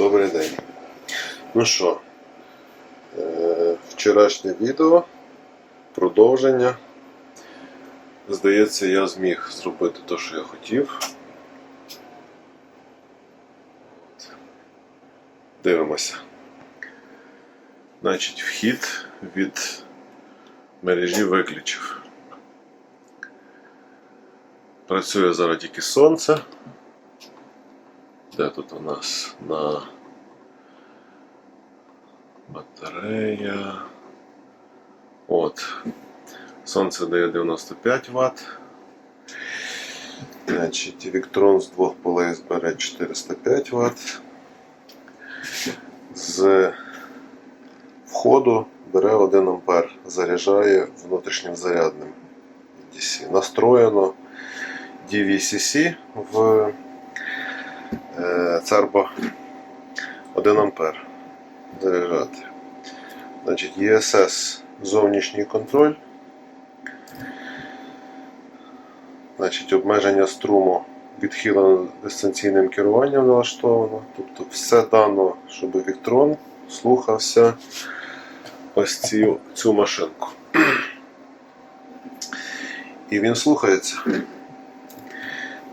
Добрий день. Ну що, е, вчорашнє відео, продовження. Здається, я зміг зробити те, що я хотів. Дивимося. Значить, вхід від мережі виключив. Працює зараз тільки сонце. Де тут у нас на батарея? От. Сонце дає 95 Вт. Значить, Віктрон з двох полей збере 405 Вт. З входу бере 1 А, заряджає внутрішнім зарядним DC. Настроєно DVCC в Цербо 1 А заряджати. Значить, ESS зовнішній контроль. Значить, обмеження струму відхилено дистанційним керуванням налаштовано. Тобто все дано, щоб Віктрон слухався ось ці, цю машинку. І він слухається.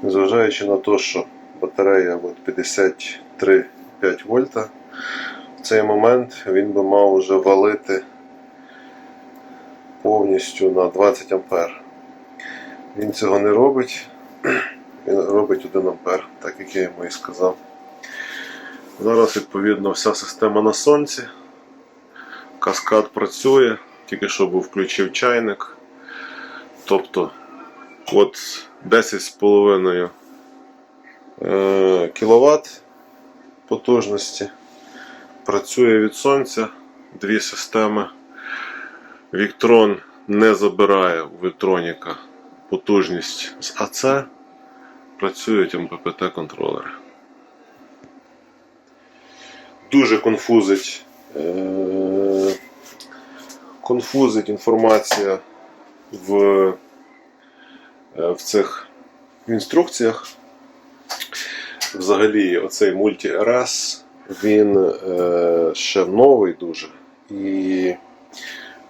Незважаючи на те, що батарея от 53,5 вольта, в цей момент він би мав вже валити повністю на 20 ампер. Він цього не робить, він робить 1 ампер, так як я йому і сказав. Зараз, відповідно, вся система на сонці. Каскад працює, тільки що був включив чайник. Тобто от 10,5 е, кВт потужності. Працює від сонця, дві системи. Віктрон не забирає у Віктроніка потужність з АЦ. Працюють МППТ контролери. Дуже конфузить, е, конфузить інформація в, е, в цих інструкціях. Взагалі, оцей мульті RS, він е, ще новий дуже. І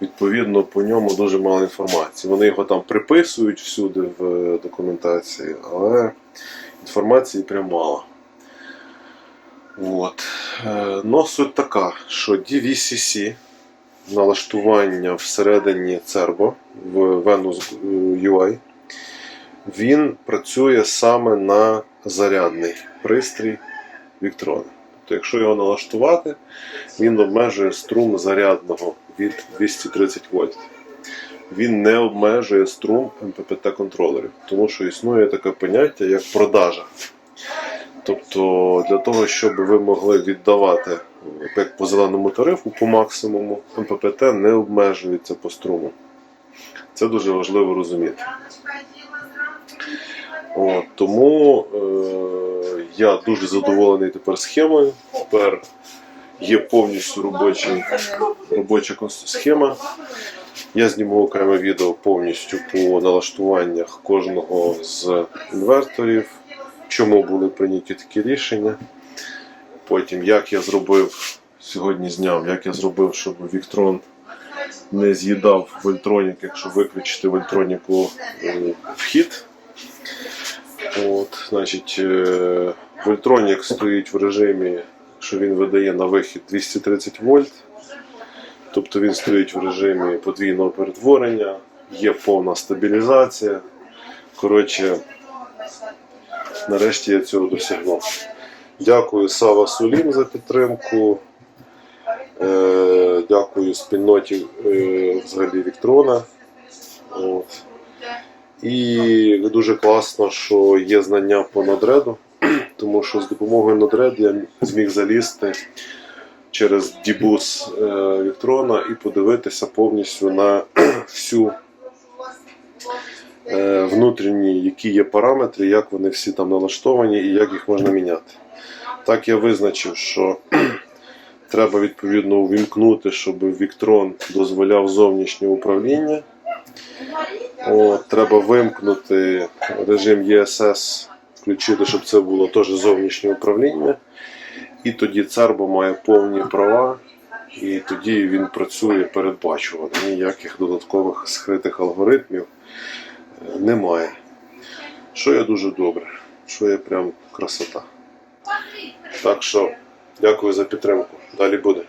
відповідно по ньому дуже мало інформації. Вони його там приписують всюди в документації, але інформації прям мало. От. Е, Но суть така, що DVCC налаштування всередині Cerbo в Venus UI, він працює саме на зарядний пристрій Віктрона. Тобто, якщо його налаштувати, він обмежує струм зарядного від 230 вольт. Він не обмежує струм МППТ контролерів, тому що існує таке поняття як продажа. Тобто для того, щоб ви могли віддавати як по зеленому тарифу по максимуму, МППТ не обмежується по струму. Це дуже важливо розуміти. От, тому е, я дуже задоволений тепер схемою. Тепер є повністю робочий, робоча схема. Я зніму окреме відео повністю по налаштуваннях кожного з інверторів, чому були прийняті такі рішення. Потім, як я зробив, сьогодні зняв, як я зробив, щоб Віктрон не з'їдав вольтронік, якщо виключити вольтроніку е, вхід. От, значить, е, Вольтронік стоїть в режимі, що він видає на вихід 230 вольт. Тобто він стоїть в режимі подвійного перетворення, є повна стабілізація. Коротше, нарешті я цього досягнув. Дякую Сава Сулім за підтримку. Е, дякую спільноті е, взагалі Віктрона. От. І дуже класно, що є знання по нодреду, тому що з допомогою нодред я зміг залізти через дібус е, Віктрона і подивитися повністю на всю е, внутрішні, які є параметри, як вони всі там налаштовані і як їх можна міняти. Так я визначив, що треба відповідно увімкнути, щоб Віктрон дозволяв зовнішнє управління. От, треба вимкнути режим ESS, включити, щоб це було теж зовнішнє управління. І тоді Цербо має повні права, і тоді він працює передбачувано. Ніяких додаткових скритих алгоритмів е, немає. Що є дуже добре, що є прям красота. Так що дякую за підтримку. Далі буде.